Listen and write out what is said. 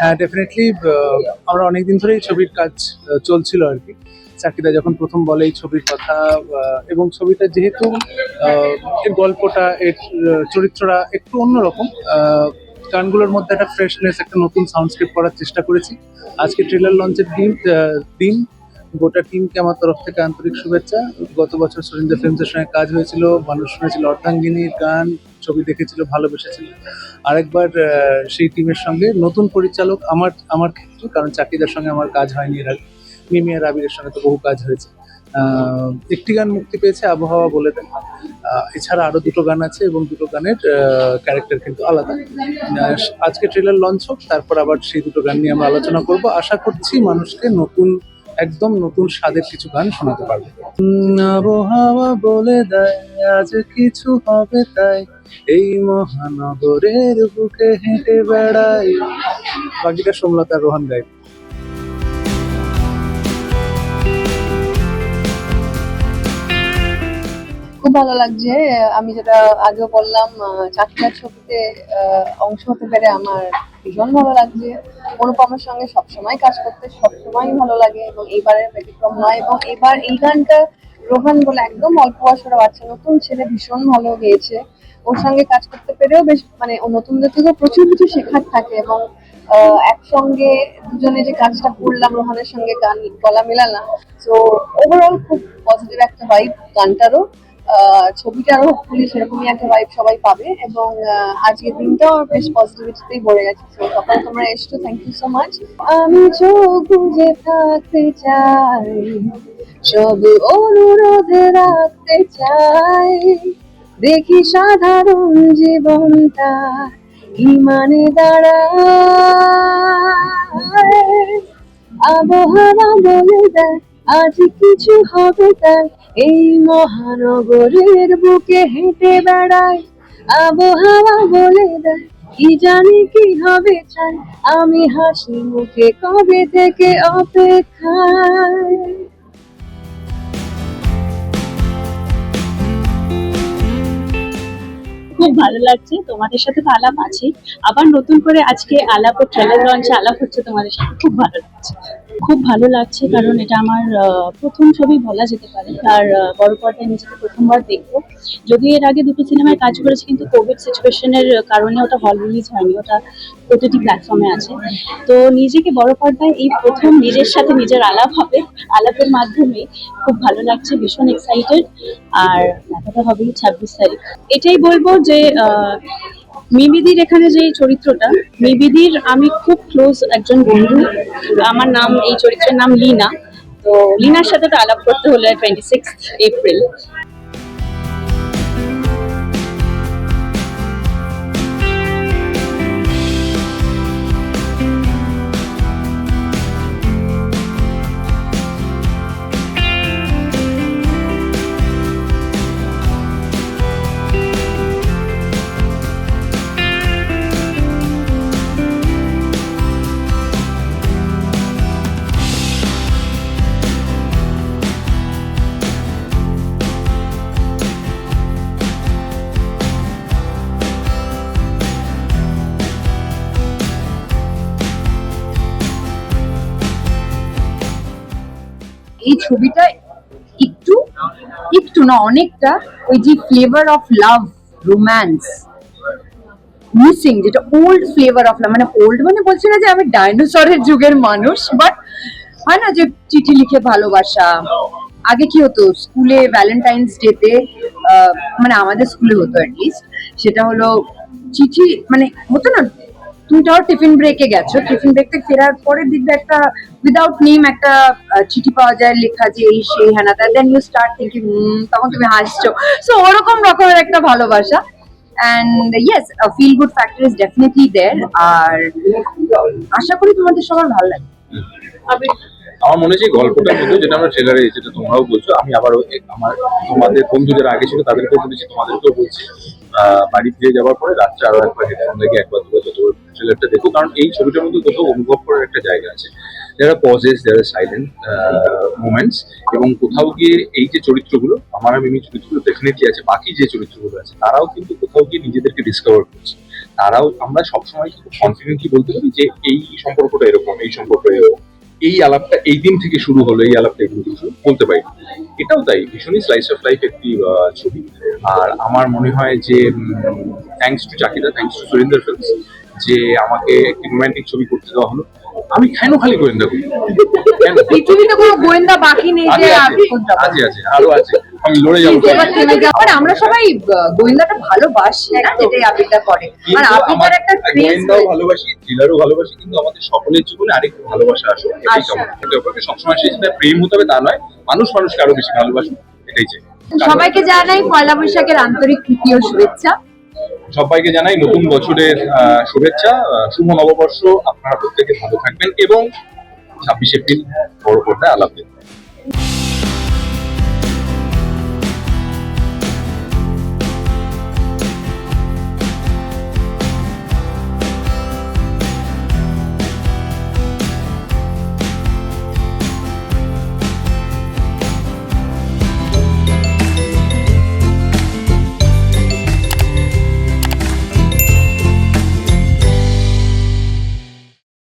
হ্যাঁ ডেফিনেটলি আমরা অনেকদিন ধরেই ছবির কাজ চলছিল আর কি। চাকিদা যখন প্রথম বলে এই ছবির কথা এবং ছবিটা যেহেতু এর গল্পটা, এর চরিত্রটা একটু অন্যরকম গানগুলোর মধ্যে একটা ফ্রেশনেস একটা নতুন সাউন্ডস্কেপ করার চেষ্টা করেছি। আজকে ট্রেলার লঞ্চের দিন দিন, গোটা টিমকে আমার তরফ থেকে আন্তরিক শুভেচ্ছা। গত বছর সুরিন্দর ফিল্মসের সঙ্গে কাজ হয়েছিল, মানুষ শুনেছিল অর্ধাঙ্গিনীর গান ছবি দেখেছিল, ভালোবেসেছিল। আরেকবার সেই টিমের সঙ্গে নতুন পরিচালক আমার আমার ক্ষেত্রে, কারণ চাকিদার সঙ্গে আমার কাজ হয়নি এর আগে। মিমি আর আবিরের সঙ্গে তো বহু কাজ হয়েছে। একটি গান মুক্তি পেয়েছে, আবহাওয়া বলে দেন। এছাড়া আরও দুটো গান আছে এবং দুটো গানের ক্যারেক্টার কিন্তু আলাদা। আজকে ট্রেলার লঞ্চ হোক, তারপর আবার সেই দুটো গান নিয়ে আমরা আলোচনা করব। আশা করছি মানুষকে নতুন একদম নতুন স্বাদের কিছু গান শোনাতে পারব। উম, আবহাওয়া বলে দেয় আজ কিছু হবে তাই। এই মহানগরের বুকে হেঁটে বেড়াই। বাকিটা সোমলতা রোহন গাইড খুব ভালো লাগছে। আমি যেটা আগেও বললাম আহ, চাকরির ছবিতে অংশ হতে পেরে আমার ভীষণ ভালো লাগছে। অনুপমের সঙ্গে সবসময় কাজ করতে সবসময় ভালো লাগে এবং এইবারের ব্যতিক্রম নয় এবং এবার এই গানটা রোহান বলে একদম অল্প বয়সের বাচ্চা, নতুন ছেলে ভীষণ ভালো গেয়েছে। ওর সঙ্গে কাজ করতে পেরেও বেশ মানে নতুনদের থেকেও প্রচুর কিছু শেখার থাকে এবং একসঙ্গে দুজনে যে কাজটা করলাম, রোহানের সঙ্গে গান গলা মেলালাম, তো ওভারঅল খুব পজিটিভ একটা ভাইব গানটারও। ছবিটারও হোপফুলি সেরকমই একটা ভাইব সবাই পাবে এবং আজকের দিনটাও বেশ পজিটিভিটিতেই ভরে গেছে। তো সকালে তোমরা এসছো থ্যাংক ইউ সো মাচ আমি চোখ বুঝে থাকতে চাই, সব অনুরোধে রাখতে চাই। দেখি সাধারণ জীবনটা কি মানে দাঁড়ায়। আবহাওয়া বলে দেয় আজ কিছু হবে তাই এই মহানগরের বুকে হেঁটে বেড়ায় আবহাওয়া বলে দেয়, কি জানি কি হবে চাই আমি হাসি মুখে কবে থেকে অপেক্ষায়? খুব ভালো লাগছে, তোমাদের সাথে তো আলাপ আছে। আবার নতুন করে আজকে আলাপ ও ট্রেলার লঞ্চে আলাপ হচ্ছে তোমাদের সাথে। খুব ভালো লাগছে। খুব ভালো লাগছে কারণ এটা আমার প্রথম ছবি বলা যেতে পারে। আর বড় পর্দায় নিজেকে প্রথমবার দেখব। যদি এর আগে দুটো সিনেমায় কাজ করেছি কিন্তু কোভিড সিচুয়েশনের কারণে ওটা হল রিলিজ হয়নি, ওটা প্রতিটি প্ল্যাটফর্মে আছে। তো নিজেকে বড় পর্দায় এই প্রথম নিজের সাথে নিজের আলাপ হবে, আলাপের মাধ্যমে খুব ভালো লাগছে, ভীষণ এক্সাইটেড আর দেখাটা হবে ছাব্বিশ তারিখ। এটাই বলব যে মিবিদির এখানে যে চরিত্রটা, মিবিদির আমি খুব ক্লোজ একজন বন্ধু। আমার নাম, এই চরিত্রের নাম লিনা। তো লিনার সাথে তো আলাপ করতে হলো টোয়েন্টি সিক্স এপ্রিল ছবিটা একটু একটু না, অনেকটা ওই যে flavour of love romance missing যেটা ওল্ড ফ্লেভার অফ লাভ মানে ওল্ড মানে বলছি না যে আমি ডাইনোসরের যুগের মানুষ বাট হয় না যে চিঠি লিখে ভালোবাসা। আগে কি হতো, স্কুলে ভ্যালেন্টাইন্স ডেতে মানে আমাদের স্কুলে হতো অ্যাটলিস্ট সেটা হলো চিঠি মানে হতো না তুমি ধরো টিফিন ব্রেকে গেছো। টিফিন ব্রেক থেকে ফেরার পরে দেখবে একটা উইদাউট নেম একটা চিঠি পাওয়া যায়, লেখা যে এই সেই হ্যানা দেন ইউ স্টার্ট থিঙ্কিং তখন তুমি হাসছো। সো ওরকম রকমের একটা ভালোবাসা। And yes feel good factor is definitely there আর আশা করি তোমাদের সবার ভালো লাগে আমার মনে এই গল্পটার মধ্যে যেটা আমরা ট্রেলারে যেটা তোমরাও বলছো। আমি আবারও আমার তোমাদের বন্ধু যারা আগে ছিল, তাদেরকেও বলেছি, তোমাদেরকেও বলছি। বাড়ি ফিরে যাওয়ার পরে রাত্রে আরও একবার হেডফোন লাগে একবার দুবার যতবার ট্রেলারটা দেখো কারণ এই ছবিটার মধ্যে কোথাও অনুভব করার একটা জায়গা আছে। যারা পজেস যারা সাইলেন্ট মোমেন্টস এবং কোথাও গিয়ে এই যে চরিত্রগুলো, আমার মিমি চরিত্রগুলো ডেফিনেটলি আছে। বাকি যে চরিত্রগুলো আছে, তারাও কিন্তু কোথাও গিয়ে নিজেদেরকে ডিসকভার করছে। তারাও, আমরা সবসময় কিন্তু কনফিডেন্টলি বলতে পারি যে এই সম্পর্কটা এরকম, এই সম্পর্কটা এরকম। এই আলাপটা এই দিন থেকে শুরু হলো, এই আলাপটা এই দিন থেকে শুরু, বলতে পারি এটাও তাই, ভীষণই স্লাইস অফ লাইফ একটি ছবি। আর আমার মনে হয় যে থ্যাঙ্কস টু চাকিদা থ্যাঙ্কস টু সুরিন্দর ফিল্মস যে আমাকে একটি রোমান্টিক ছবি করতে দেওয়া হলো। আমি কেন খালি গোয়েন্দা করি? পৃথিবীতে কোনো গোয়েন্দা বাকি নেই যে আছে। আরও আছে। আমি লড়ে যাব আর আমরা সবাই গোয়েন্দাটা ভালোবাসি না যেটাই করে। আর কিন্তু একটা গোয়েন্দাও ভালোবাসি থ্রিলারও ভালোবাসি কিন্তু আমাদের সকলের জীবনে আরেকটু ভালোবাসা আসে। এটাই আসে। কেমন? সবসময় সেটা প্রেম হতে হবে তা নয় মানুষ মানুষকে আরও বেশি ভালোবাসে এটাই চাই। সবাইকে জানাই পয়লা বৈশাখের আন্তরিক তৃতীয় শুভেচ্ছা। সবাইকে জানাই নতুন বছরের শুভেচ্ছা শুভ নববর্ষ। আপনারা প্রত্যেকে ভালো থাকবেন এবং ছাব্বিশে এপ্রিল বড় পর্দায় আলাপ দেখবেন